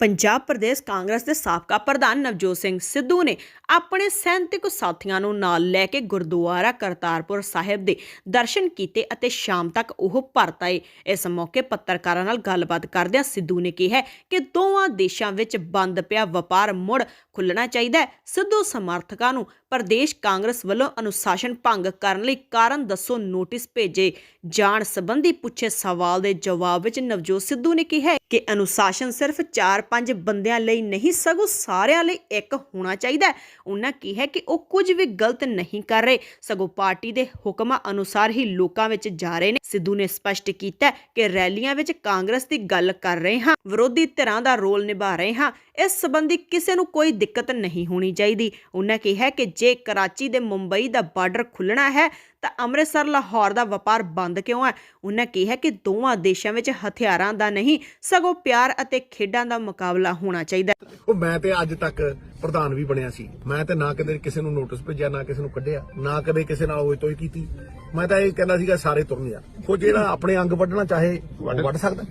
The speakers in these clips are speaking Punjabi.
ਪੰਜਾਬ ਪ੍ਰਦੇਸ਼ ਕਾਂਗਰਸ ਦੇ ਸਾਬਕਾ ਪ੍ਰਧਾਨ ਨਵਜੋਤ ਸਿੰਘ ਸਿੱਧੂ ਨੇ ਆਪਣੇ ਸੈਂਤਿਕ ਸਾਥੀਆਂ ਨੂੰ ਨਾਲ ਲੈ ਕੇ ਗੁਰਦੁਆਰਾ ਕਰਤਾਰਪੁਰ ਸਾਹਿਬ ਦੇ ਦਰਸ਼ਨ ਕੀਤੇ ਅਤੇ ਸ਼ਾਮ ਤੱਕ ਉਹ ਪਰਤ ਆਏ। ਇਸ ਮੌਕੇ ਪੱਤਰਕਾਰਾਂ ਨਾਲ ਗੱਲਬਾਤ ਕਰਦਿਆਂ ਸਿੱਧੂ ਨੇ ਕਿਹਾ ਕਿ ਦੋਵਾਂ ਦੇਸ਼ਾਂ ਵਿੱਚ ਬੰਦ ਪਿਆ ਵਪਾਰ ਮੁੜ ਖੁੱਲਣਾ ਚਾਹੀਦਾ ਹੈ। ਸਿੱਧੂ ਸਮਰਥਕਾਂ ਨੂੰ ਪ੍ਰਦੇਸ਼ ਕਾਂਗਰਸ ਵੱਲੋਂ ਅਨੁਸ਼ਾਸਨ ਭੰਗ ਕਰਨ ਲਈ ਕਾਰਨ ਦੱਸੋ, ਨੋਟਿਸ ਭੇਜੇ ਜਾਣ ਸੰਬੰਧੀ ਪੁੱਛੇ ਸਵਾਲ ਦੇ ਜਵਾਬ ਵਿੱਚ ਨਵਜੋਤ ਸਿੱਧੂ ਨੇ ਕਿਹਾ ਕਿ ਅਨੁਸ਼ਾਸਨ ਸਿਰਫ 4-5 ਬੰਦਿਆਂ ਲਈ ਨਹੀਂ, ਸਗੋਂ ਸਾਰਿਆਂ ਲਈ ਇੱਕ ਹੋਣਾ ਚਾਹੀਦਾ ਉਹਨਾਂ ਕਿਹਾ ਕਿ ਉਹ ਕੁਝ ਵੀ ਗਲਤ ਨਹੀਂ ਕਰ ਰਹੇ, ਸਗੋਂ ਪਾਰਟੀ ਦੇ ਹੁਕਮਾਂ ਅਨੁਸਾਰ ਹੀ ਲੋਕਾਂ ਵਿੱਚ ਜਾ ਰਹੇ ਨੇ। ਸਿੱਧੂ ਨੇ ਸਪਸ਼ਟ ਕੀਤਾ ਕਿ ਰੈਲੀਆਂ ਵਿੱਚ ਕਾਂਗਰਸ ਦੀ ਗੱਲ ਕਰ ਰਹੇ ਹਾਂ, ਵਿਰੋਧੀ ਧਿਰਾਂ ਦਾ ਰੋਲ ਨਿਭਾ ਰਹੇ ਹਾਂ, ਇਸ ਸੰਬੰਧੀ ਕਿਸੇ ਨੂੰ ਕੋਈ ਦਿੱਕਤ ਨਹੀਂ ਹੋਣੀ ਚਾਹੀਦੀ। ਉਹਨਾਂ ਕਿਹਾ ਕਿ ਜੇ ਕਰਾਚੀ ਦੇ ਮੁੰਬਈ ਦਾ ਬਾਰਡਰ ਖੁੱਲਣਾ ਹੈ, ਤਾਂ ਅੰਮ੍ਰਿਤਸਰ, ਲਾਹੌਰ ਦਾ ਵਪਾਰ ਬੰਦ ਕਿਉਂ ਹੈ? ਉਹਨਾਂ ਕਿਹਾ ਕਿ ਦੋਵਾਂ ਦੇਸ਼ਾਂ ਵਿੱਚ ਹਥਿਆਰਾਂ ਦਾ ਨਹੀਂ, ਸਗੋਂ ਪਿਆਰ ਅਤੇ ਖੇਡਾਂ ਦਾ ਮੁਕਾਬਲਾ ਹੋਣਾ ਚਾਹੀਦਾ ਉਹ ਮੈਂ ਤੇ ਅੱਜ ਤੱਕ ਪ੍ਰਧਾਨ ਵੀ ਬਣਿਆ ਸੀ। ਮੈਂ ਤੇ ਨਾ ਕਦੇ ਕਿਸੇ ਨੂੰ ਨੋਟਿਸ ਭੇਜਿਆ, ਨਾ ਕਿਸੇ ਨੂੰ ਕੱਢਿਆ, ਨਾ ਕਦੇ ਕਿਸੇ ਨਾਲ ਹੋਈ ਤੋਈ ਕੀਤੀ। ਮੈਂ ਤਾਂ ਇਹ ਕਹਿੰਦਾ ਸੀਗਾ, ਸਾਰੇ ਤੁਰਨ ਜਾ। ਉਹ ਜਿਹੜਾ ਆਪਣੇ ਅੰਗ ਵੱਢਣਾ ਚਾਹੇ ਵੱਢ ਸਕਦਾ।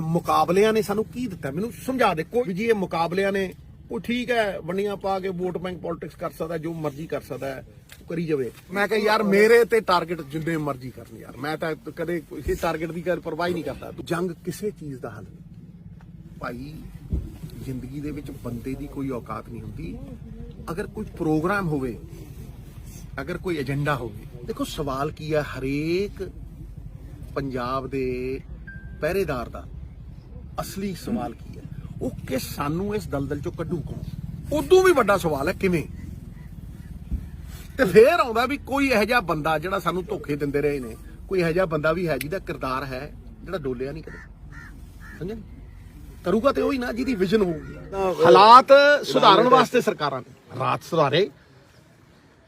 ਮੁਕਾਬਲਿਆਂ ਨੇ ਸਾਨੂੰ ਕੀ ਦਿੱਤਾ? ਮੈਨੂੰ ਸਮਝਾ ਦੇ, ਕੋਈ ਜੀ ਇਹ ਮੁਕਾਬਲਿਆਂ ਨੇ ਉਹ ਠੀਕ ਹੈ ਵੰਡੀਆਂ ਪਾ ਕੇ ਵੋਟ ਬੈਂਕ ਪੋਲਿਟਿਕਸ ਕਰ ਸਕਦਾ ਜੋ ਮਰਜ਼ੀ ਕਰ ਸਕਦਾ ਹੈ, ਕਰੀ ਜਾਵੇ। ਮੈਂ ਕਿਹਾ ਯਾਰ ਮੇਰੇ ਤੇ ਟਾਰਗੇਟ ਜਿੰਨੇ ਮਰਜ਼ੀ ਕਰਨ ਯਾਰ। ਮੈਂ ਤਾਂ ਕਦੇ ਕਿਸੇ ਟਾਰਗੇਟ ਦੀ ਕਰ ਪਰਵਾਹ ਨਹੀਂ ਕਰਦਾ। ਜੰਗ ਕਿਸੇ ਚੀਜ਼ ਦਾ ਹੱਲ ਨਹੀਂ। ਭਾਈ ਜ਼ਿੰਦਗੀ ਦੇ ਵਿੱਚ ਬੰਦੇ ਦੀ ਕੋਈ ਔਕਾਤ ਨਹੀਂ ਹੁੰਦੀ। ਅਗਰ ਕੋਈ ਪ੍ਰੋਗਰਾਮ ਹੋਵੇ ਅਗਰ ਕੋਈ ਏਜੰਡਾ ਹੋਵੇ ਦੇਖੋ ਸਵਾਲ ਕੀ ਹੈ ਹਰੇਕ ਪੰਜਾਬ ਦੇ ਪਹਿਰੇਦਾਰ ਦਾ। ਅਸਲੀ ਸਵਾਲ ਕੀ ਹੈ? ਉਹ ਕਿ ਸਾਨੂੰ ਇਸ ਦਲਦਲ ਚੋਂ ਕੱਢੂ ਕੌਣ? ਉਦੋਂ ਵੀ ਵੱਡਾ ਸਵਾਲ ਹੈ ਕਿਵੇਂ? ਤੇ ਫੇਰ ਆਉਂਦਾ ਵੀ ਕੋਈ ਇਹੋ ਜਿਹਾ ਬੰਦਾ ਜਿਹੜਾ ਸਾਨੂੰ ਧੋਖੇ ਦਿੰਦੇ ਰਹੇ ਨੇ ਕੋਈ ਇਹੋ ਜਿਹਾ ਬੰਦਾ ਵੀ ਹੈ ਜਿਹਦਾ ਕਿਰਦਾਰ ਹੈ ਜਿਹੜਾ ਡੋਲਿਆ ਨਹੀਂ ਕਦੇ। ਸਮਝਿਆ ਕਰੂਗਾ ਤੇ ਉਹੀ ਨਾ ਜਿਹਦੀ ਵਿਜ਼ਨ ਹੋਊਗੀ। ਹਾਲਾਤ ਸੁਧਾਰਨ ਵਾਸਤੇ ਸਰਕਾਰਾਂ ਨੇ। ਹਾਲਾਤ ਸੁਧਾਰੇ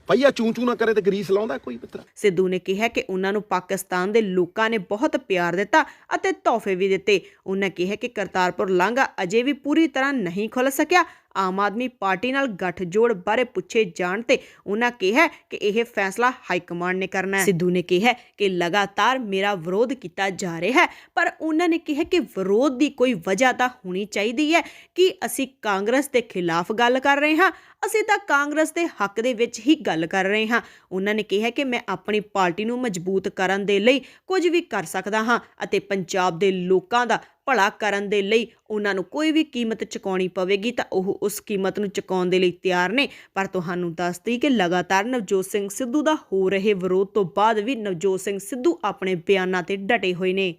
ਪਈਆ ਚੂੰ ਚੂੰ ਨਾ ਕਰੇ ਤੇ ਗਰੀਸ ਲਾਉਂਦਾ ਕੋਈ ਮਿੱਤਰ ਸਿੱਧੂ ਨੇ ਕਿਹਾ ਕਿ ਉਹਨਾਂ ਨੂੰ ਪਾਕਿਸਤਾਨ ਦੇ ਲੋਕਾਂ ਨੇ ਬਹੁਤ ਪਿਆਰ ਦਿੱਤਾ ਅਤੇ ਤੋਹਫੇ ਵੀ ਦਿੱਤੇ। ਉਹਨਾਂ ਕਿਹਾ ਕਿ ਕਰਤਾਰਪੁਰ ਲਾਂਘਾ ਅਜੇ ਵੀ ਪੂਰੀ ਤਰ੍ਹਾਂ ਨਹੀਂ ਖੁੱਲ ਸਕਿਆ ਆਮ ਆਦਮੀ ਪਾਰਟੀ ਨਾਲ ਗੱਠਜੋੜ ਬਾਰੇ ਪੁੱਛੇ ਜਾਣ ਤੇ ਉਹਨਾਂ ਕਿਹਾ ਕਿ ਇਹ ਫੈਸਲਾ ਹਾਈ ਕਮਾਂਡ ਨੇ ਕਰਨਾ ਹੈ। ਸਿੱਧੂ ਨੇ ਕਿਹਾ ਕਿ ਲਗਾਤਾਰ ਮੇਰਾ ਵਿਰੋਧ ਕੀਤਾ ਜਾ ਰਿਹਾ ਹੈ, ਪਰ ਉਹਨਾਂ ਨੇ ਕਿਹਾ ਕਿ ਵਿਰੋਧ ਦੀ ਕੋਈ ਵਜ੍ਹਾ ਤਾਂ ਹੋਣੀ ਚਾਹੀਦੀ ਹੈ ਕਿ ਅਸੀਂ ਕਾਂਗਰਸ ਦੇ ਖਿਲਾਫ ਗੱਲ ਕਰ ਰਹੇ ਹਾਂ, ਅਸੀਂ ਤਾਂ ਕਾਂਗਰਸ ਦੇ ਹੱਕ ਦੇ ਵਿੱਚ ਹੀ ਗੱਲ ਕਰ ਰਹੇ ਹਾਂ। ਉਹਨਾਂ ਨੇ ਕਿਹਾ ਕਿ ਮੈਂ ਆਪਣੀ ਪਾਰਟੀ ਨੂੰ ਮਜ਼ਬੂਤ ਕਰਨ ਦੇ ਲਈ ਕੁਝ ਵੀ ਕਰ ਸਕਦਾ ਹਾਂ ਅਤੇ ਪੰਜਾਬ ਦੇ ਲੋਕਾਂ ਦਾ ਭਲਾ ਕਰਨ ਦੇ ਲਈ ਉਹਨਾਂ ਨੂੰ ਕੋਈ ਵੀ ਕੀਮਤ ਚੁਕਾਉਣੀ ਪਵੇਗੀ ਤਾਂ ਉਹ ਉਸ ਕੀਮਤ ਨੂੰ ਚੁਕਾਉਣ ਦੇ ਲਈ ਤਿਆਰ ਨੇ। ਪਰ ਤੁਹਾਨੂੰ ਦੱਸ ਦਈ ਕਿ ਲਗਾਤਾਰ ਨਵਜੋਤ ਸਿੰਘ ਸਿੱਧੂ ਦਾ ਹੋ ਰਹੇ ਵਿਰੋਧ ਤੋਂ ਬਾਅਦ ਵੀ ਨਵਜੋਤ ਸਿੰਘ ਸਿੱਧੂ ਆਪਣੇ ਬਿਆਨਾਂ ਤੇ ਡਟੇ ਹੋਏ ਨੇ।